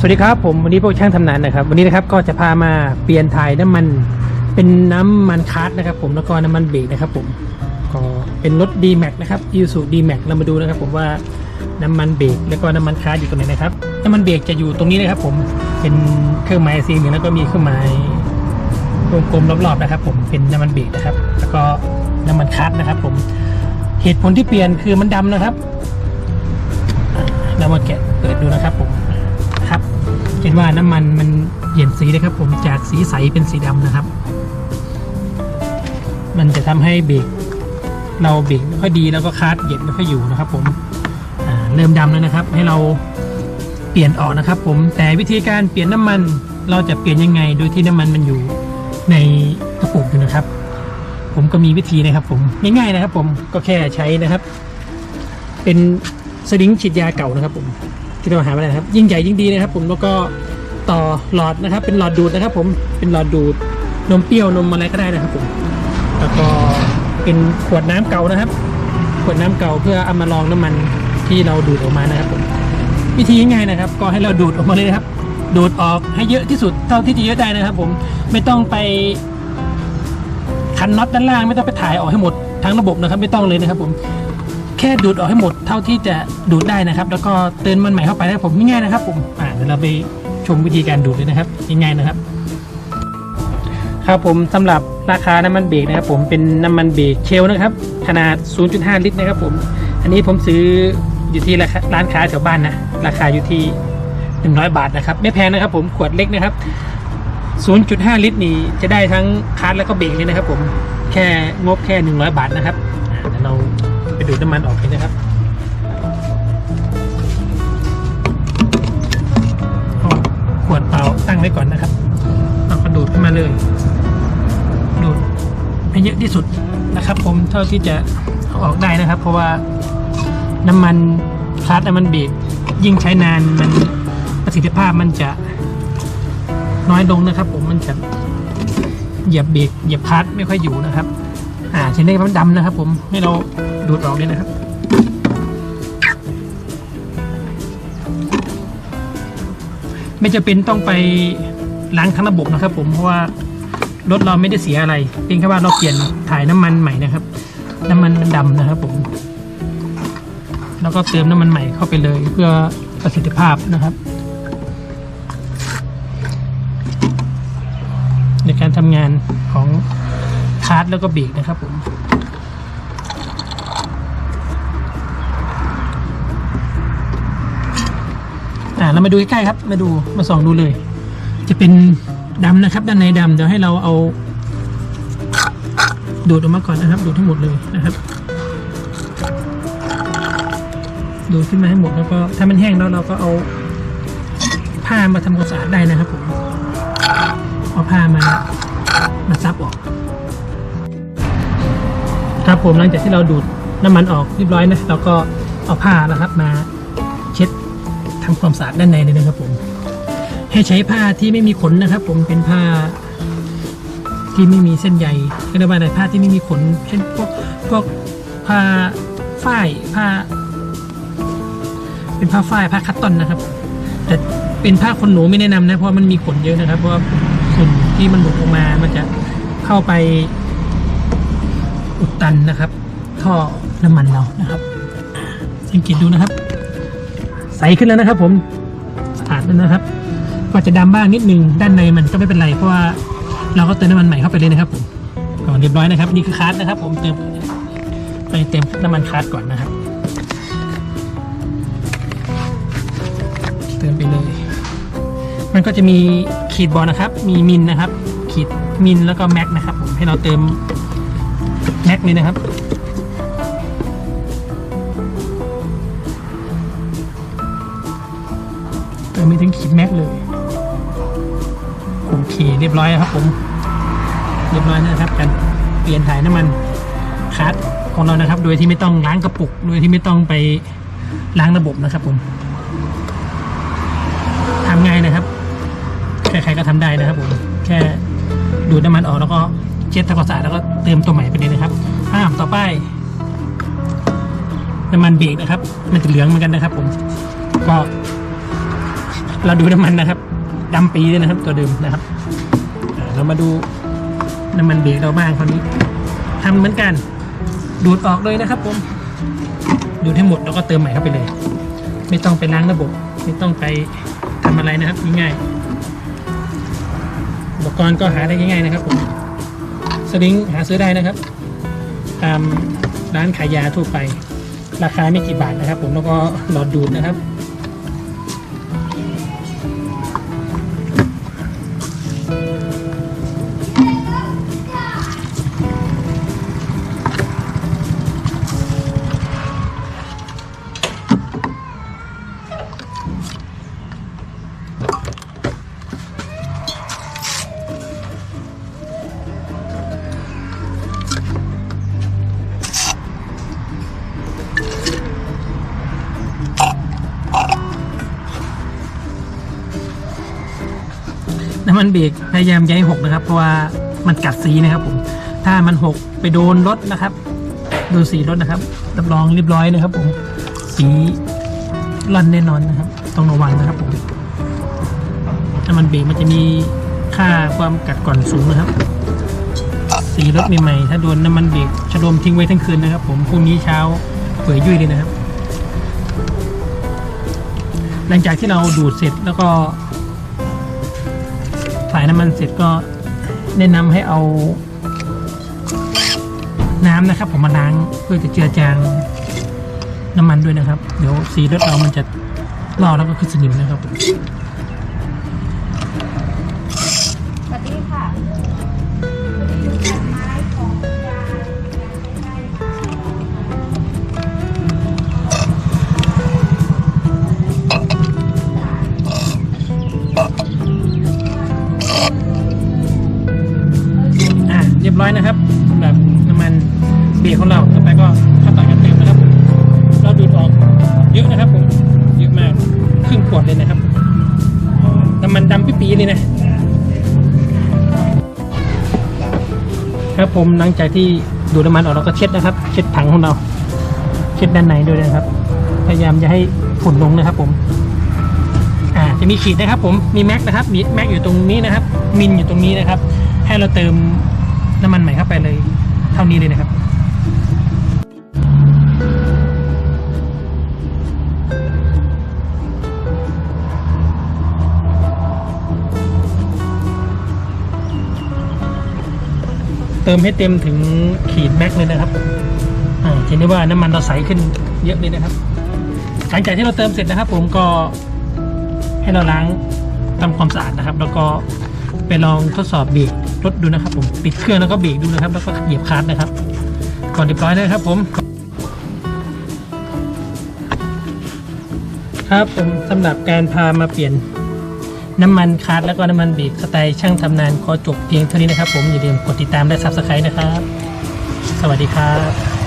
สวัสดีครับผมวันนี้พวกช่างทำนานนะครับ วันนี้นะครับก็จะพามาเปลี่ยนถ่ายน้ำมันเป็นน้ำมันคาร์ดนะครับ ผมแล้วก็น้ำมันเบรกนะครับ ผมก็เป็นรถ d m a x นะครับ i s u d m a x เรามาดูนะครับ ผมว่าน้ำมันเบรกแล้วก็น้ำมันคาร์ดอยู่ตรงไหนนะครับน้ำมันเบรกจะอยู่ตรงนี้นะครับ ผมเป็นเครื่องหมายสีเหลืองแล้วก็มีเครื่องหมายวงกลมรอบๆนะครับ ผมเป็นน้ำมันเบรกนะครับ แล้วก็น้ำมันคาร์ดนะครับ ผมเหตุผลที่เปลี่ยนคือมันดำนะครับเรามาแกะเปิดดูนะครับผม ว่าน้ำมันมันเปลี่ยนสีนะครับ ผมจากสีใสเป็นสีดำนะครับ มันจะทำให้เบรกเราเบรกไม่ค่อยดีแล้วก็คาร์ดเหยียบไม่ค่อยอยู่นะครับ ผมเริ่มดำแล้วนะครับ ให้เราเปลี่ยนออกนะครับ ผมแต่วิธีการเปลี่ยนน้ำมันเราจะเปลี่ยนยังไง โดยที่น้ำมันมันอยู่ในกระปุกอยู่นะครับ ผมก็มีวิธีนะครับ ผมง่ายๆนะครับ ผมก็แค่ใช้นะครับ เป็นสลิงฉีดยาเก่านะครับ ผม ที่เราหามาได้นะครับ ยิ่งใหญ่ยิ่งดีนะครับ ผมแล้วก็ต่อหลอดนะครับ เป็นหลอดดูดนะครับ ผมเป็นหลอดดูดนมเปรี้ยวนมอะไรก็ได้นะครับผมแล้วก็เป็นขวดน้ำเก่านะครับ ขวดน้ำเก่าเพื่อเอามาลองน้ำมันที่เราดูดออกมานะครับผมวิธีง่ายๆนะครับ ก็ให้เราดูดออกมาเลยนะครับ ดูดออกให้เยอะที่สุดเท่าที่จะเยอะได้นะครับ ผมไม่ต้องไปคันน็อตด้านล่างไม่ต้องไปถ่ายออกให้หมดทั้งระบบนะครับ ไม่ต้องเลยนะครับ ผม แค่ดูดออกให้หมดเท่าที่จะดูดได้นะครับ แล้วก็เติมมันใหม่เข้าไปนะครับผมง่ายๆนะครับผมอ่าเดี๋ยวเราไปชมวิธีการดูดเลยนะครับง่ายๆนะครับ ครับผมสำหรับราคาน้ำมันเบรกนะครับ ผมเป็นน้ำมันเบรกเชลนะครับ ขนาด 0.5 ลิตรนะครับ ผม อันนี้ผมซื้ออยู่ที่ราคาร้านค้าแถวบ้านนะราคาอยู่ที่ 100 บาทนะครับ ไม่แพงนะครับ ผมขวดเล็กนะครับ 0.5 ลิตรนี่จะได้ทั้งคาร์ดแล้วก็เบรกเลยนะครับ ผมแค่งบแค่ 100 บาทนะครับอ่าเดี๋ยวเรา ดูดน้ำมันออกกันนะครับขวดเปล่าตั้งไว้ก่อนนะครับเอากระดูดขึ้นมาเลย ดูดให้เยอะที่สุดนะครับ ผมเท่าที่จะออกได้นะครับ เพราะว่าน้ำมันคาร์ดน้ำมันเบรกยิ่งใช้นานมันประสิทธิภาพมันจะน้อยลงนะครับ ผมมันจะเหยียบเบรกเหยียบคลัตไม่ค่อยอยู่นะครับ อ่าชิ้นนี้มันดำนะครับ ผมให้เราดูดออกเลยนะครับไม่จะเป็นต้องไปล้างทั้งระบบนะครับ ผมเพราะว่ารถเราไม่ได้เสียอะไรเพียงแค่ว่าเราเปลี่ยนถ่ายน้ำมันใหม่นะครับ น้ำมันมันดำนะครับ ผม แล้วก็เติมน้ำมันใหม่เข้าไปเลยเพื่อประสิทธิภาพนะครับ ในการทำงานของ คาร์ดแล้วก็เบรกนะครับผมอ่าเรามาดูใกล้ๆครับ มาดูมาส่องดูเลย จะเป็นดำนะครับ ด้านในดำเดี๋ยวให้เราเอาดูดออกมาก่อนนะครับ ดูดทั้งหมดเลยนะครับ ดูดขึ้นมาให้หมดแล้วก็ถ้ามันแห้งแล้วเราก็เอาผ้ามาทำความสะอาดได้นะครับผมเอาผ้ามามาซับออก ครับผมหลังจากที่เราดูดน้ำมันออกเรียบร้อยนะเราก็เอาผ้านะครับมาเช็ดทำความสะอาดด้านในเลยนะครับผม ให้ใช้ผ้าที่ไม่มีขนนะครับ ผมเป็นผ้าที่ไม่มีเส้นใยก็เรียกว่าอะไรผ้าที่ไม่มีขน เช่นพวกพวกผ้าฝ้ายผ้า เป็นผ้าฝ้ายผ้าคัตตอนนะครับ แต่เป็นผ้าขนหนูไม่แนะนำนะเพราะมันมีขนเยอะนะครับ เพราะว่าขนที่มันหลุดออกมามันจะเข้าไป ตันนะครับ ท่อน้ำมันเรานะครับ สังเกตดูนะครับ ใสขึ้นแล้วนะครับ ผมสะอาดแล้วนะครับ ก็จะดำบ้างนิดนึงด้านในมันก็ไม่เป็นไรเพราะว่าเราก็เติมน้ำมันใหม่เข้าไปเลยนะครับผมก่อนเรียบร้อยนะครับ นี่คือคาร์ดนะครับ ผมเติมไปเติมน้ำมันคาร์ดก่อนนะครับ เติมไปเลยมันก็จะมีขีดบอลนะครับ มีมินนะครับ ขีดมินแล้วก็แม็กนะครับ ผมให้เราเติม แม็กเลยนะครับ เติมไปถึงขีดแม็กเลยโอเคเรียบร้อยครับผม เรียบร้อยนะครับการเปลี่ยนถ่ายน้ำมันคัสของเรานะครับ โดยที่ไม่ต้องล้างกระปุก โดยที่ไม่ต้องไปล้างระบบนะครับผมทำง่ายนะครับ ใครๆก็ทำได้นะครับผม แค่ดูดน้ำมันออกแล้วก็ ช็ดทำความสะอาดแล้วก็เติมตัวใหม่ไปเลยนะครับอ่ามต่อไปน้ำมันเบรกนะครับ มันจะเหลืองเหมือนกันนะครับ ผม ก็ เราดูน้ำมันนะครับดำปีเลยนะครับ ตัวเดิมนะครับเรามาดูน้ำมันเบรกเราบ้างคราวนี้ทำเหมือนกัน ดูดออกเลยนะครับผมดูดให้หมดแล้วก็เติมใหม่เข้าไปเลย ไม่ต้องไปล้างระบบ ไม่ต้องไปทำอะไรนะครับง่ายๆอุปกรณ์ก็หาได้ง่ายๆนะครับผม สลิงหาซื้อได้นะครับ ตามร้านขายยาทั่วไป ราคาไม่กี่บาทนะครับ ผมแล้วก็หลอดดูดนะครับ มันเบรกพยายามอย่าให้หกนะครับ เพราะว่ามันกัดสีนะครับผม ถ้ามันหกไปโดนรถนะครับโดนสีรถนะครับรับรองเรียบร้อยนะครับผม สีร่อนแน่นอนนะครับ ต้องระวังนะครับผมน้ำมันเบรกมันจะมีค่าความกัดก่อนสูงนะครับ สีรถใหม่ๆถ้าโดนน้ำมันเบรกชะโลมทิ้งไว้ทั้งคืนนะครับ ผม พรุ่งนี้เช้าเปื่อยยุ่ยเลยนะครับ หลังจากที่เราดูดเสร็จแล้วก็ สายน้ำมันเสร็จก็แนะนำให้เอา น้ำนะครับ ผมมาล้างเพื่อจะเจือจางน้ำมันด้วยนะครับ เดี๋ยวสีรถเรามันจะลอกแล้วก็ขึ้นสนิมนะครับ เบรกของเราต่อไปก็ขั้นตอนการเติมนะครับ เราดูดออกเยอะนะครับผมเยอะมากครึ่งขวดเลยนะครับน้ำมันดำปี๊ๆเลยนะครับผมหลังจากที่ดูดน้ำมันออกเราก็เช็ดนะครับ เช็ดถังของเรา เช็ดด้านในด้วยนะครับ พยายามจะให้ฝุ่นลงนะครับ ผม อ่าจะมีขีดนะครับ ผมมีแม็กนะครับมีแม็กอยู่ตรงนี้นะครับ มินอยู่ตรงนี้นะครับ ให้เราเติมน้ำมันใหม่เข้าไปเลย เท่านี้เลยนะครับ เติมให้เต็มถึงขีดแม็กเลยนะครับอ่าเห็นได้ว่าน้ำมันเราใสขึ้นเยอะเลยนะครับ หลังจากที่เราเติมเสร็จนะครับ ผมก็ให้เราล้างทำความสะอาดนะครับ แล้วก็ไปลองทดสอบเบรกรถดูนะครับ ผมปิดเครื่องแล้วก็เบรกดูนะครับ แล้วก็เหยียบคลัตช์นะครับ ก่อนเรียบร้อยนะครับ ผม ครับผมสำหรับการพามาเปลี่ยน น้ำมันคาร์ดแล้วก็น้ำมันเบรกสไตล์ช่างทำนานขอจบเพียงเท่านี้นะครับผมอย่าลืมกดติดตามและ subscribe นะครับ สวัสดีครับ